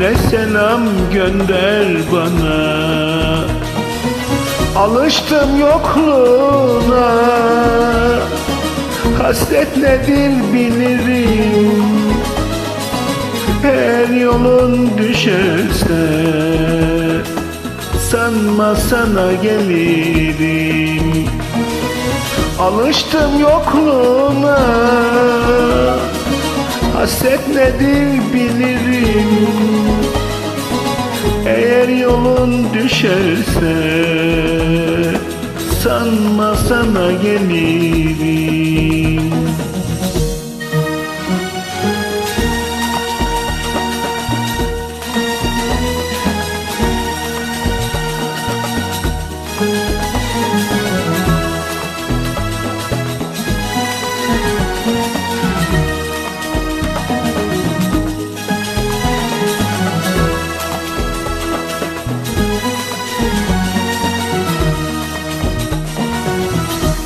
ne selam gönder bana. Alıştım yokluğuna. Hasret nedir bilirim. Eğer yolun düşerse Sanma sana gelirim. Alıştım yokluğuna. Hasret nedir bilirim düşerse Sanma sana gelirim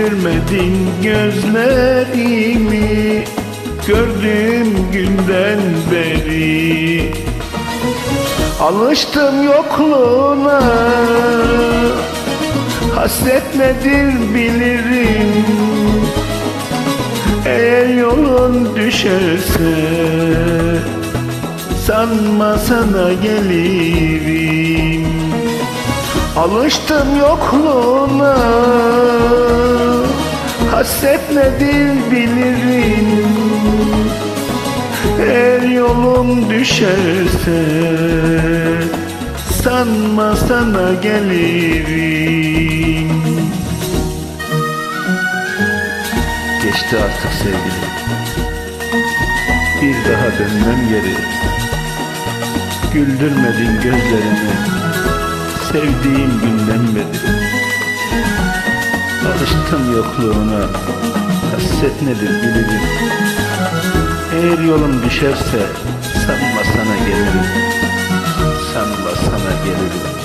Güldürmedin gözlerimi Gördüğüm günden beri. Alıştım yokluğuna Hasret nedir bilirim. Eğer yolun düşerse Sanma sana gelirim Alıştım yokluğuna. Hasret nedir bilirim. Eğer yolum düşerse Sanma sana gelirim. Geçti artık sevgilim. Bir daha dönmem geri. Güldürmedin gözlerimi sevdiğim günden beri. Alıştım yokluğuna Hasret nedir bilirim Eğer yolum düşerse Sanma sana gelirim. Sanma sana gelirim